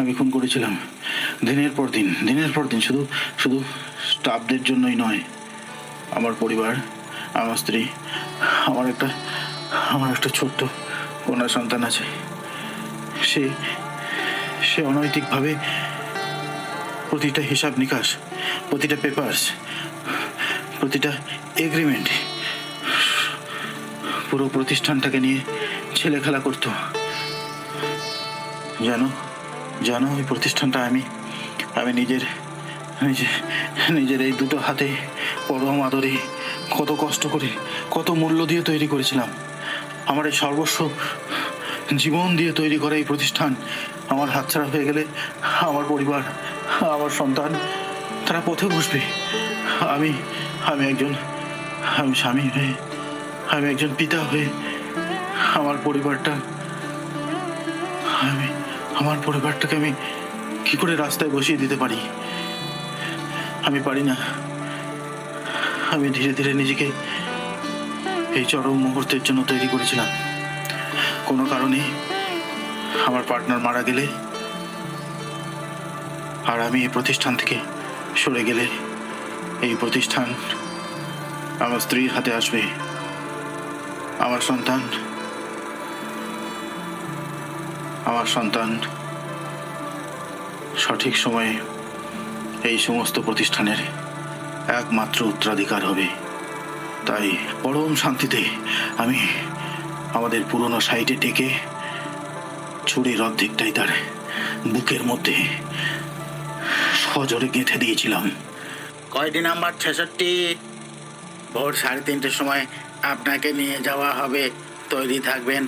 আমি খুন করেছিলাম। দিনের পর দিন, দিনের পর দিন, শুধু শুধু স্টাফদের জন্যই নয়। আমার পরিবার, আমার স্ত্রী, আমার একটা আমার একটা ছোট্ট কন্যা সন্তান আছে। সে সে অনৈতিকভাবে প্রতিটা হিসাব নিকাশ, প্রতিটা পেপারস প্রতিটা এগ্রিমেন্ট পুরো প্রতিষ্ঠানটাকে নিয়ে ছেলে খেলা করতো। জানো? জানো ওই প্রতিষ্ঠানটা আমি আমি নিজের, নিজে, নিজের এই দুটো হাতে পরম আদরে কত কষ্ট করে, কত মূল্য দিয়ে তৈরি করেছিলাম। আমার এই সর্বস্ব জীবন দিয়ে তৈরি করা এই প্রতিষ্ঠান আমার হাতছাড়া হয়ে গেলে আমার পরিবার, আমার সন্তান, তারা পথে বসবে। আমি আমি একজন, আমি স্বামী হয়ে, আমি একজন পিতা হয়ে আমার পরিবারটা, আমি আমার পরিবারটাকে আমি কি করে রাস্তায় বসিয়ে দিতে পারি? আমি পারি না। আমি ধীরে ধীরে নিজেকে এই চরম মুহূর্তের জন্য তৈরি করেছিলাম। কোনো কারণে আমার পার্টনার মারা গেলে আর আমি এই প্রতিষ্ঠান থেকে সরে গেলে এই প্রতিষ্ঠান আমার স্ত্রীর হাতে আসবে। আমার সন্তান আমার সন্তান। সঠিক সময়ে এই সমস্ত প্রতিষ্ঠানের একমাত্র উত্তরাধিকার হবে। তাই পরম শান্তিতে আমি আমাদের পুরনো সাইটে ডেকে ছুরির অর্ধেকটাই তার বুকের মধ্যে সজোরে গেঁথে দিয়েছিলাম। কয়টি নাম্বার? ছেষট্টি। ভোর সাড়ে তিনটের সময় আপনাকে নিয়ে যাওয়া হবে। তৈরি থাকবেন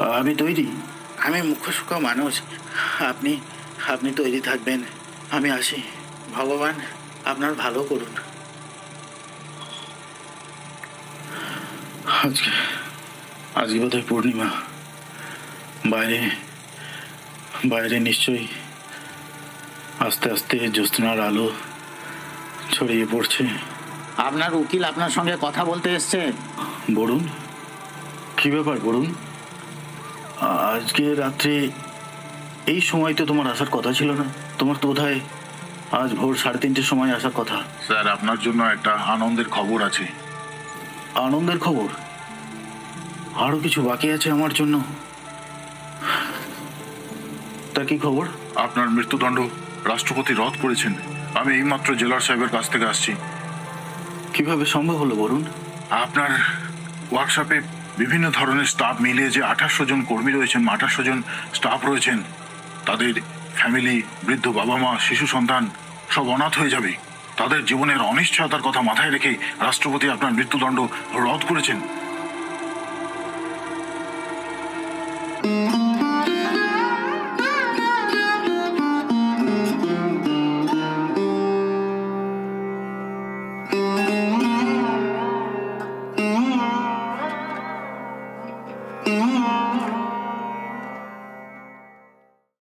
আমি তৈরি। আমি মুখ্য সূক্ষ্ম মানুষ। আপনি আপনি তৈরি থাকবেন। আমি আসি। ভগবান আপনার ভালো করুন। আজকে আজকে বোধহয় পূর্ণিমা। বাইরে বাইরে নিশ্চয়ই আস্তে আস্তে জ্যোৎস্নার আলো ছড়িয়ে পড়ছে। আপনার উকিল আপনার সঙ্গে কথা বলতে এসছে। বরুণ? কি ব্যাপার বরুণ? আজকে রাত্রে এই সময় তো তোমার আসার কথা ছিল না? তোমার তো বোধহয় আজ ভোর সাড়ে তিনটের সময় আসার কথা। স্যার আপনার জন্য একটা আনন্দের খবর আছে। আনন্দের খবর? আরও কিছু বাকি আছে আমার জন্য? তা কি খবর? আপনার মৃত্যুদণ্ড রাষ্ট্রপতি রদ করেছেন। আমি এইমাত্র জেলার সাহেবের কাছ থেকে আসছি। কীভাবে সম্ভব হলো বলুন? আপনার ওয়ার্কশপে বিভিন্ন ধরনের স্টাফ মিলিয়ে যে আঠাশশো জন কর্মী রয়েছেন, আঠাশশো জন স্টাফ রয়েছেন, তাদের ফ্যামিলি বৃদ্ধ বাবা মা, শিশু সন্তান সব অনাথ হয়ে যাবে। তাদের জীবনের অনিশ্চয়তার কথা মাথায় রেখে রাষ্ট্রপতি আপনার মৃত্যুদণ্ড রদ করেছেন। Mm.